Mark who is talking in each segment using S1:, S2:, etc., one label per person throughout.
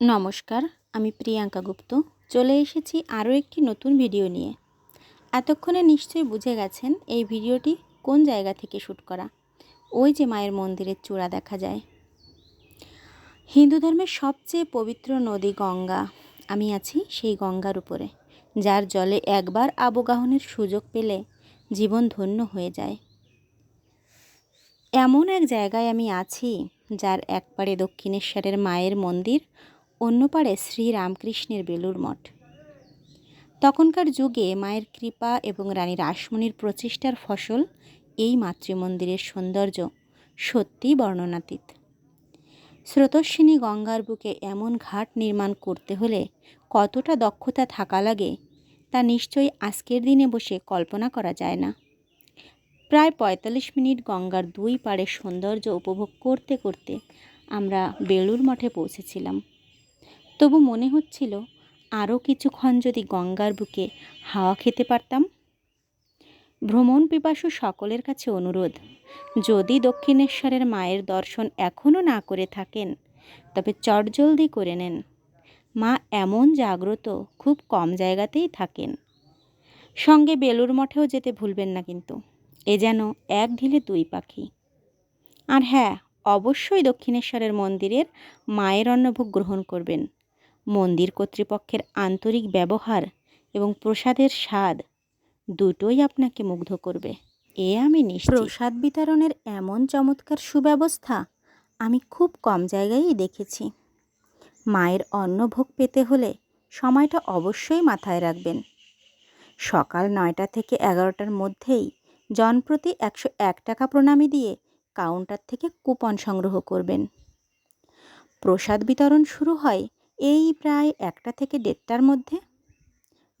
S1: নমস্কার, আমি প্রিয়াঙ্কা গুপ্ত। চলে এসেছি আরও একটি নতুন ভিডিও নিয়ে। এতক্ষণে নিশ্চয়ই বুঝে গেছেন এই ভিডিওটি কোন জায়গা থেকে শ্যুট করা। ওই যে মায়ের মন্দিরের চূড়া দেখা যায়। হিন্দু ধর্মের সবচেয়ে পবিত্র নদী গঙ্গা। আমি আছি সেই গঙ্গার উপরে, যার জলে একবার আবগাহনের সুযোগ পেলে জীবন ধন্য হয়ে যায়। এমন এক জায়গায় আমি আছি, যার একপারে দক্ষিণেশ্বরের মায়ের মন্দির অন্য পারে শ্রীরামকৃষ্ণের বেলুর মঠ। তখনকার যুগে মায়ের কৃপা এবং রানী রাসমণির প্রচেষ্টার ফসল এই মাতৃমন্দিরের সৌন্দর্য সত্যিই বর্ণনাতীত। স্রোতস্বিনী গঙ্গার বুকে এমন ঘাট নির্মাণ করতে হলে কতটা দক্ষতা থাকা লাগে তা নিশ্চয়ই আজকের দিনে বসে কল্পনা করা যায় না। প্রায় পঁয়তাল্লিশ মিনিট গঙ্গার দুই পাড়ের সৌন্দর্য উপভোগ করতে করতে আমরা বেলুর মঠে পৌঁছেছিলাম। তবু মনে হচ্ছিল, আরও কিছুক্ষণ যদি গঙ্গার বুকে হাওয়া খেতে পারতাম। ভ্রমণ পিপাসু সকলের কাছে অনুরোধ, যদি দক্ষিণেশ্বরের মায়ের দর্শন এখনও না করে থাকেন, তবে চটজলদি করে নেন। মা এমন জাগ্রত, খুব কম জায়গাতেই থাকেন। সঙ্গে বেলুর মঠেও যেতে ভুলবেন না কিন্তু, এ যেন এক ঢিলে দুই পাখি। আর হ্যাঁ অবশ্যই দক্ষিণেশ্বরের মন্দিরের মায়ের অন্নভোগ গ্রহণ করবেন মন্দির কর্তৃপক্ষের আন্তরিক ব্যবহার এবং প্রসাদের স্বাদ দুটোই আপনাকে মুগ্ধ করবে। এ আমি নিশ্চিত। প্রসাদ বিতরণের এমন চমৎকার সুব্যবস্থা আমি খুব কম জায়গায়ই দেখেছি। মায়ের অন্নভোগ পেতে হলে সময়টা অবশ্যই মাথায় রাখবেন। সকাল নয়টা থেকে এগারোটার মধ্যেই জনপ্রতি একশো এক টাকা প্রণামী দিয়ে কাউন্টার থেকে কুপন সংগ্রহ করবেন। প্রসাদ বিতরণ শুরু হয় এই প্রায় একটা থেকে দেড়টার মধ্যে?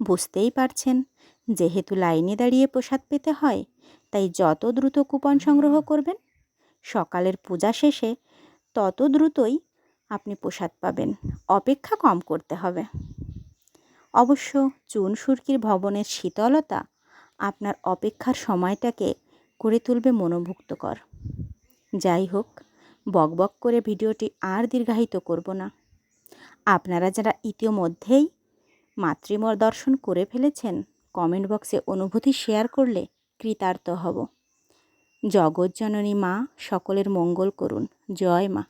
S1: বুঝতেই পারছেন, যেহেতু লাইনে দাঁড়িয়ে প্রসাদ পেতে হয়, তাই যত দ্রুত কুপন সংগ্রহ করবেন, সকালের পূজা শেষে তত দ্রুতই আপনি প্রসাদ পাবেন, অপেক্ষা কম করতে হবে। অবশ্য চুন সুরকির ভবনের শীতলতা আপনার অপেক্ষার সময়টাকে করে তুলবে মনোভুক্তকর। যাই হোক বকবক করে ভিডিওটি আর দীর্ঘায়িত করব না। আপনারা যারা ইতিমধ্যেই মাতৃমর দর্শন করে ফেলেছেন কমেন্ট বক্সে অনুভূতি শেয়ার করলে কৃতার্থ হব। জগৎজননী মা, সকলের মঙ্গল করুন। জয় মা।